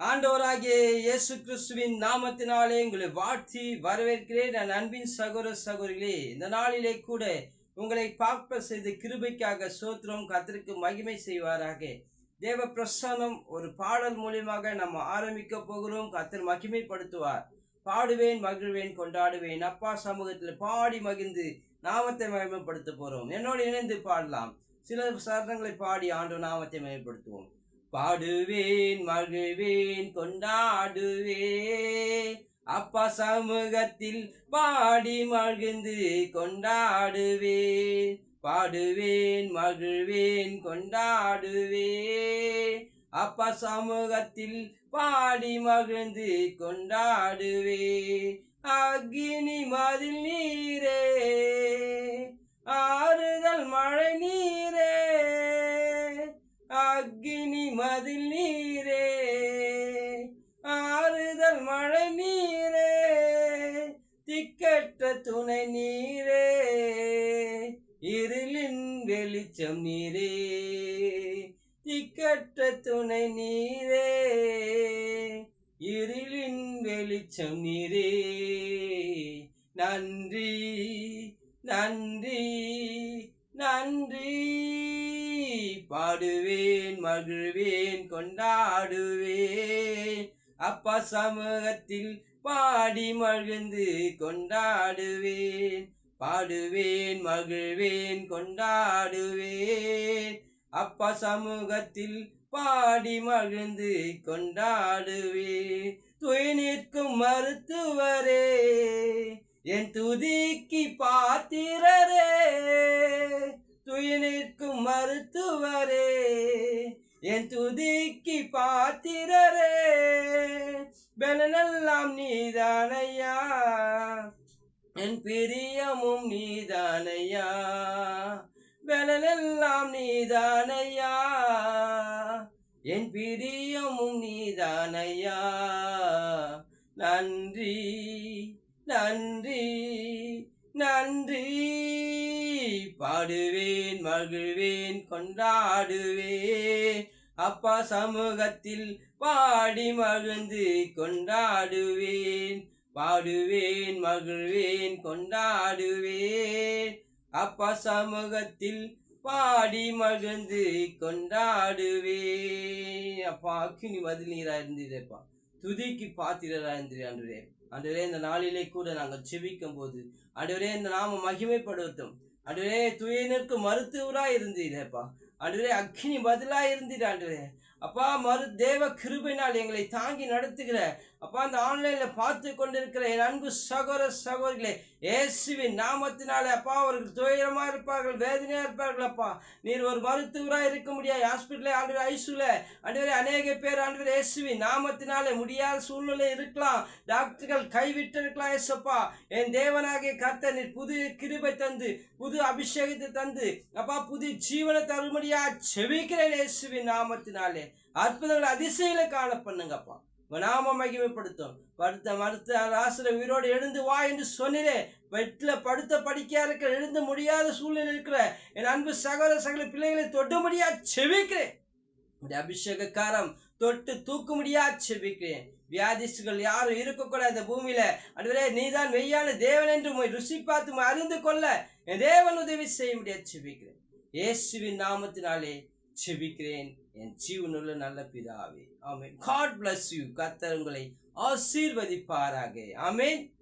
ஆண்டவராகிய இயேசு கிறிஸ்துவின் நாமத்தினாலே உங்களை வாழ்த்தி வரவேற்கிறேன். நான் அன்பின் சகோர சகோதரிகளே இந்த நாளிலே கூட உங்களை பார்ப்ப செய்த கிருபைக்காக சோத்திரம் கத்திற்கு மகிமை செய்வாராக. தேவ பிரசன்னம் ஒரு பாடல் மூலியமாக நம்ம ஆரம்பிக்க போகிறோம். கத்தர் மகிமைப்படுத்துவார். பாடுவேன் மகிழ்வேன் கொண்டாடுவேன். அப்பா சமூகத்தில் பாடி மகிழ்ந்து நாமத்தை மகிமைப்படுத்த போகிறோம் என்னோடு இணைந்து பாடலாம். சில சரணங்களை பாடி ஆண்டு நாமத்தை மகிமைப்படுத்துவோம். பாடுவேன் மகிழ்வேன் கொண்டாடுவேன். அப்பா சமூகத்தில் பாடி மகிழ்ந்து கொண்டாடுவேன். பாடுவேன் மகிழ்வேன் கொண்டாடுவேன். அப்பா சமூகத்தில் பாடி மகிழ்ந்து கொண்டாடுவேன். அக்னி மதில் நீரே அதில் நீரே ஆறுதல் மழை நீரே திக்கற்ற துணை நீரே இருளின் வெளிச்சம் நீரே திக்கற்ற துணை நீரே இருளின் வெளிச்சம் நீரே. நன்றி நன்றி நன்றி. பாடுவேன் மகிழ்வேன் கொண்டாடுவேன். அப்பா சமூகத்தில் பாடி மகிழ்ந்து கொண்டாடுவேன். பாடுவேன் மகிழ்வேன் கொண்டாடுவேன். அப்பா சமூகத்தில் பாடி மகிழ்ந்து கொண்டாடுவேன். துய் நிற்கும் மருத்துவரே என் துதிக்கு பாத்திரரே. மருத்துவரே என் துதிக்கு பாத்திரரே. பலனெல்லாம் நீதானையா என் பிரியமும் நீதானையா. பலனெல்லாம் நீதானையா என் பிரியமும் நீதானையா. நன்றி நன்றி. நன்றி. பாடுவேன் மகிழ்வேன் கொண்டாடுவேன். அப்பா சமூகத்தில் பாடி மகிழ்ந்து கொண்டாடுவேன். பாடுவேன் மகிழ்வேன் கொண்டாடுவேன். அப்பா சமூகத்தில் பாடி மகிழ்ந்து கொண்டாடுவேன். அப்பா அக்கினி பதில் நீரா இருந்ததேப்பா துதிக்கு பாத்திரரா இருந்தது ஆண்டவரே. ஆண்டவரே இந்த நாளிலே கூட நாங்கள் செபிக்கும் போது ஆண்டவரே இந்த நாம மகிமைப்படுத்தும் ஆண்டவரே துயினருக்கு மருத்துவரா இருந்தீரேப்பா ஆண்டவரே அக்னி பதிலா இருந்தீர் ஆண்டவரே. அப்பா மறு தேவ கிருபினால் எங்களை தாங்கி நடத்துகிற அப்பா அந்த ஆன்லைனில் பார்த்து கொண்டிருக்கிற என் அன்பு சகோதர சகோதரிகளே இயேசுவின் நாமத்தினாலே அப்பா அவர்கள் துயரமாக இருப்பார்கள் வேதனையாக இருப்பார்கள் அப்பா. நீர் ஒரு மருத்துவராக இருக்க முடியாது. ஹாஸ்பிட்டலே ஆண்டு ஐசூல அன்றுவரை அநேக பேர் ஆண்டு இயேசுவின் நாமத்தினாலே முடியாத சூழ்நிலை இருக்கலாம். டாக்டர்கள் கைவிட்டு இருக்கலாம் ஏசப்பா என் தேவனாகிய கத்த நீர் புது கிருபை தந்து புது அபிஷேகத்தை தந்து அப்பா புது ஜீவனை தருமடியாக செவிக்கிறேன் இயேசுவின் நாமத்தினாலே. அற்புதங்கள் அதிசயில காண பண்ணுங்கப்பா. நாம மகிமைப்படுத்தும் படுத்த மறுத்த ஆசிர உயிரோடு எழுந்து வா என்று சொன்னிலே பெட்டில் படுத்த படிக்கா இருக்க எழுந்து முடியாத சூழ்நிலை இருக்கிற என் அன்பு சகோதர சகல பிள்ளைகளை தொட்டு முடியா செவிக்கிறேன். உடைய அபிஷேக காரம் தொட்டு தூக்க முடியா செபிக்கிறேன் வியாதிஸ்டுகள் யாரும் இருக்கக்கூடாது இந்த பூமியில. அதுவரே நீதான் மெய்யான தேவன் என்று உம்மை ருசி பார்த்து அறிந்து கொள்ள என் தேவன் உதவி செய்ய முடியாது செபிக்கிறேன் இயேசுவின் நாமத்தினாலே செபிக்கிறேன். என் ஜீவனுள்ள நல்ல பிதாவே. ஆமேன். காட் பிளஸ் யூ கத்தர் உங்களை ஆசீர்வதிப்பாராக. ஆமேன்.